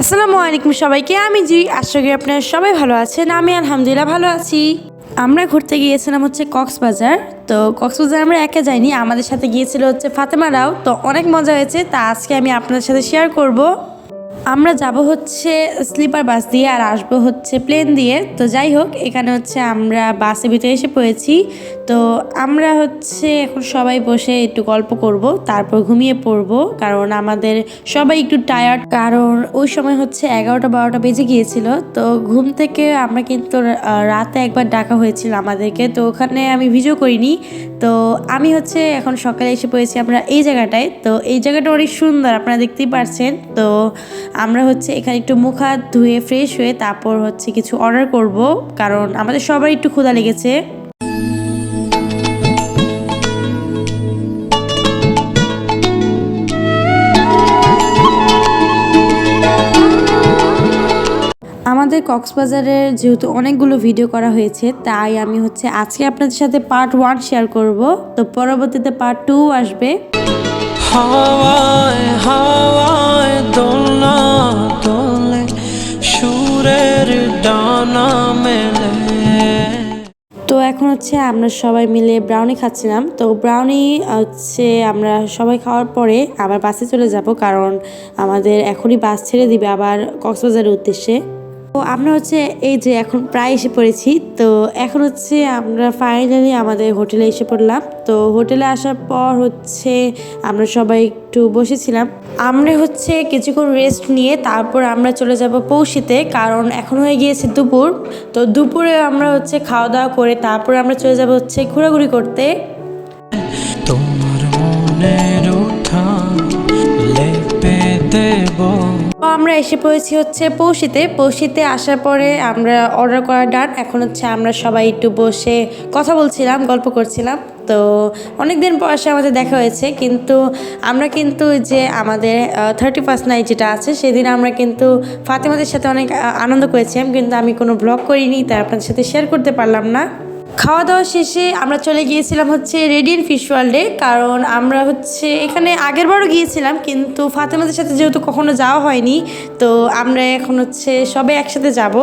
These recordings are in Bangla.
আসসালামু আলাইকুম সবাইকে, আমি জি, আশা করি আপনারা সবাই ভালো আছেন, আমি আলহামদুলিল্লাহ ভালো আছি। আমরা ঘুরতে গিয়েছিলাম হচ্ছে কক্সবাজার, তো কক্সবাজার আমরা একা যাইনি, আমাদের সাথে গিয়েছিল হচ্ছে ফাতেমা রাও, তো অনেক মজা হয়েছে, তা আজকে আমি আপনাদের সাথে শেয়ার করব। আমরা যাব হচ্ছে স্লিপার বাস দিয়ে আর আসব হচ্ছে প্লেন দিয়ে, তো যাই হোক, এখানে হচ্ছে আমরা বাসের ভিতরে এসে পড়েছি তো আমরা হচ্ছে এখন সবাই বসে একটু গল্প করব, তারপর ঘুমিয়ে পড়ব, কারণ আমাদের সবাই একটু টায়ার্ড কারণ ওই সময় হচ্ছে এগারোটা বারোটা বেজে গিয়েছিল, তো ঘুম থেকে আমরা কিন্তু রাতে একবার ডাকা হয়েছিল আমাদেরকে, তো ওখানে আমি ভিডিও করিনি, তো আমি হচ্ছে এখন সকালে এসে পড়েছি আমরা এই জায়গাটায়, তো এই জায়গাটা অনেক সুন্দর, আপনারা দেখতেই পারছেন, তো আমরা হচ্ছে এখানে একটু মুখ হাত ধুয়ে ফ্রেশ হয়ে তারপর হচ্ছে কিছু অর্ডার করব, কারণ আমাদের সবার একটু ক্ষুধা লেগেছে। আমাদের কক্সবাজারের যেহেতু অনেকগুলো ভিডিও করা হয়েছে তাই আমি হচ্ছে আজকে আপনাদের সাথে পার্ট ওয়ান শেয়ার করব। তো পরবর্তীতে পার্ট টু আসবে। হাওয়ায় হাওয়ায় দোলনা দোলে সুরের ডানা মেলে। তো এখন হচ্ছে আমরা সবাই মিলে ব্রাউনি খাচ্ছিলাম। তো ব্রাউনি হচ্ছে আমরা সবাই খাওয়ার পরে আবার বাসে চলে যাব কারণ আমাদের এখনই বাস ছেড়ে দিবে আবার কক্সবাজারের উদ্দেশ্যে। তো আমরা হচ্ছে এই যে এখন প্রায় এসে পড়েছি, তো এখন হচ্ছে আমরা ফাইনালি আমাদের হোটেলে এসে পড়লাম। তো হোটেলে আসার পর হচ্ছে আমরা সবাই একটু বসেছিলাম। আমরা হচ্ছে কিছুক্ষণ রেস্ট নিয়ে তারপর আমরা চলে যাব পৌষিতে, কারণ এখন হয়ে গিয়েছে দুপুর। তো দুপুরে আমরা হচ্ছে খাওয়া দাওয়া করে তারপর আমরা চলে যাব হচ্ছে ঘোরাঘুরি করতে। তোমার মনের উঠান লেপে দেব। তো আমরা এসে পড়েছি হচ্ছে পৌষিতে। পৌষিতে আসার পরে আমরা অর্ডার করা ডান। এখন হচ্ছে আমরা সবাই একটু বসে কথা বলছিলাম, গল্প করছিলাম। তো অনেক দিন পর আসে আমাদের দেখা হয়েছে। কিন্তু আমরা কিন্তু যে আমাদের থার্টি ফার্স্ট নাইট যেটা আছে, সেদিন আমরা কিন্তু ফাতেমাদের সাথে অনেক আনন্দ করেছিলাম। কিন্তু আমি কোনো ব্লগ করিনি, তাই আপনাদের সাথে শেয়ার করতে পারলাম না। খাওয়া দাওয়া শেষে আমরা চলে গিয়েছিলাম হচ্ছে রেডিয়েন্ট ফিশ ওয়ার্ল্ডে, কারণ আমরা হচ্ছে এখানে আগেরবারও গিয়েছিলাম, কিন্তু ফাতেমাদের সাথে যেহেতু কখনো যাওয়া হয়নি, তো আমরা এখন হচ্ছে সবাই একসাথে যাব।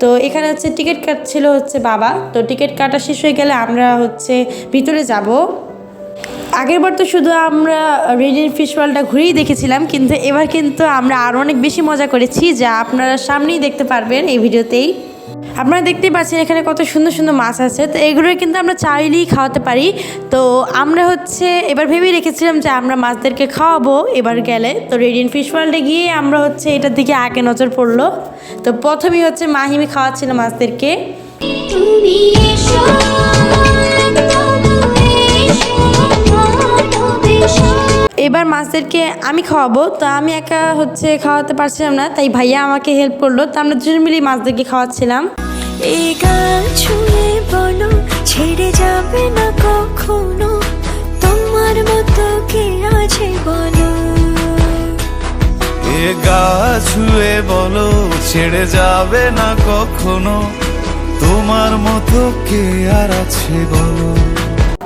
তো এখানে হচ্ছে টিকিট কাটছিল হচ্ছে বাবা, তো টিকিট কাটা শেষ হয়ে গেলে আমরা হচ্ছে ভিতরে যাব। আগেরবার তো শুধু আমরা রেডিয়েন্ট ফিশ ওয়ার্ল্ডটা ঘুরেই দেখেছিলাম, কিন্তু এবার কিন্তু আমরা আরও অনেক বেশি মজা করেছি, যা আপনারা সামনেই দেখতে পারবেন এই ভিডিওতেই। আপনারা দেখতেই পাচ্ছেন এখানে কত সুন্দর সুন্দর মাছ আছে। তো এগুলো কিন্তু আমরা চাইলেই খাওয়াতে পারি। তো আমরা হচ্ছে এবার ভেবেই রেখেছিলাম যে আমরা মাছদেরকে খাওয়াবো এবার গেলে। তো রেডিয়েন্ট ফিশ ওয়ার্ল্ডে গিয়ে আমরা হচ্ছে এটার দিকে আগে নজর পড়ল। তো প্রথমেই হচ্ছে মাহিমি খাওয়াচ্ছিল মাছদেরকে। তুমি এসো এবার মাছদেরকে আমি খাওয়াবো। তো আমি একা হচ্ছে খাওয়াতে পারছিলাম না তাই ভাইয়া আমাকে হেল্প করল। তো আমরা দুজন মিলেই মাছদেরকে খাওয়াচ্ছিলাম। এই গান ছুঁয়ে বলো ছেড়ে যাবে না কখনো। তোমার মতো কে আছে বলো? এ গা ছুঁয়ে বলো ছেড়ে যাবে না কখনো। তোমার মতো কে আর আছে বলো?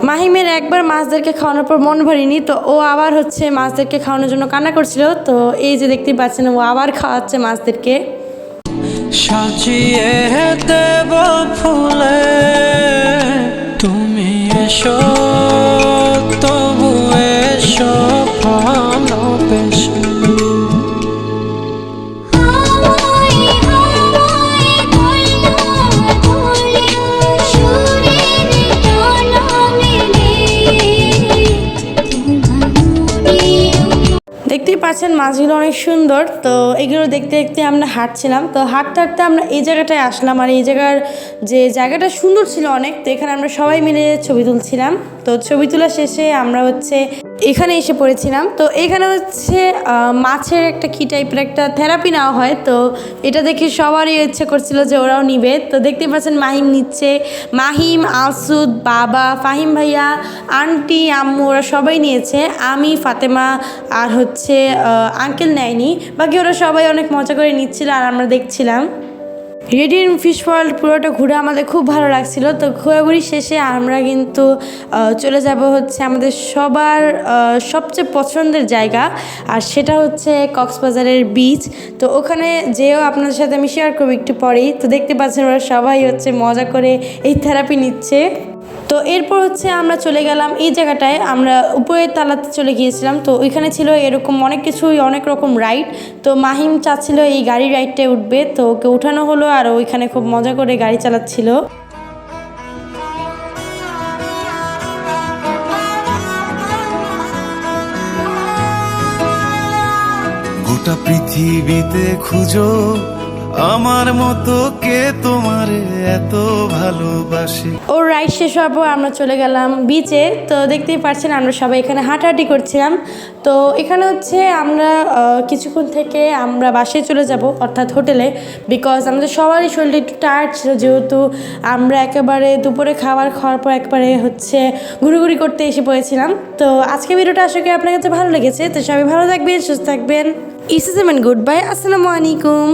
মাহিমের একবার মাছদেরকে খাওয়ানোর পর মন ভরিনি তো ও আবার হচ্ছে মাছদেরকে খাওয়ানোর জন্য কান্না করছিল। তো এই যে দেখতেই পাচ্ছেন ও আবার খাওয়াচ্ছে মাছদেরকে। সাজিয়ে দেব ফুলে। তুমি এসো মাছগুলো অনেক সুন্দর, তো এগুলো দেখতে দেখতে আমরা হাঁটছিলাম। তো হাঁটতে হাঁটতে আমরা এই জায়গাটায় আসলাম আর এই জায়গার যে জায়গাটা সুন্দর ছিল অনেক, তো এখানে আমরা সবাই মিলে ছবি তুলছিলাম। তো ছবি তোলা শেষে আমরা হচ্ছে এখানে এসে পড়েছিলাম। তো এখানে হচ্ছে মাছের একটা কি টাইপের একটা থেরাপি নেওয়া হয়। তো এটা দেখে সবারই ইচ্ছে করছিল যে ওরাও নিবে। তো দেখতে পাচ্ছেন মাহিম নিচ্ছে। মাহিম আসুদ বাবা, ফাহিম ভাইয়া, আন্টি, আম্মু, ওরা সবাই নিয়েছে। আমি, ফাতেমা আর হচ্ছে আঙ্কেল নেয়নি। বাকি ওরা সবাই অনেক মজা করে নিচ্ছিল আর আমরা দেখছিলাম। রেডিয়ান ফিশ ওয়ার্ল্ড পুরোটা ঘুরে আমাদের খুব ভালো লাগছিল। তো ঘোরাঘুরি শেষে আমরা কিন্তু চলে যাব হচ্ছে আমাদের সবার সবচেয়ে পছন্দের জায়গা, আর সেটা হচ্ছে কক্সবাজারের বিচ তো ওখানে যেও আপনাদের সাথে আমি শেয়ার করব একটু পরেই। তো দেখতে পাচ্ছেন ওরা সবাই হচ্ছে মজা করে এই থেরাপি নিচ্ছে। তো এরপর হচ্ছে আমরা চলে গেলাম এই জায়গাটায়। আমরা উপরের তালাতে চলে গিয়েছিলাম। তো ওইখানে ছিল এরকম অনেক কিছুই, অনেক রকম রাইড তো মাহিম চাচ্ছিল এই গাড়ি রাইডটায় উঠবে। তো ওকে উঠানো হলো আর ওইখানে খুব মজা করে গাড়ি চালাচ্ছিল। গোটা পৃথিবীতে খুঁজো। আমার মতো কে তোমার এত ভালোবাসে? ও রাইড শেষ হওয়ার পর আমরা চলে গেলাম বিচে তো দেখতেই পাচ্ছেন আমরা সবাই এখানে হাঁটাহাঁটি করছিলাম। তো এখানে হচ্ছে আমরা কিছুক্ষণ থেকে আমরা বাসে চলে যাব, অর্থাৎ হোটেলে বিকজ আমাদের সবারই শরীরটা একটু টায়ার্ড ছিল, যেহেতু আমরা একেবারে দুপুরে খাবার খাওয়ার পর একবারে হচ্ছে ঘুরুঘুরি করতে এসে পড়েছিলাম। তো আজকে ভিডিওটা করি আপনার কাছে ভালো লেগেছে। তো সবাই ভালো থাকবেন, সুস্থ থাকবেন। ইসিসেমেন্ট গুড বাই আসসালামু আলাইকুম।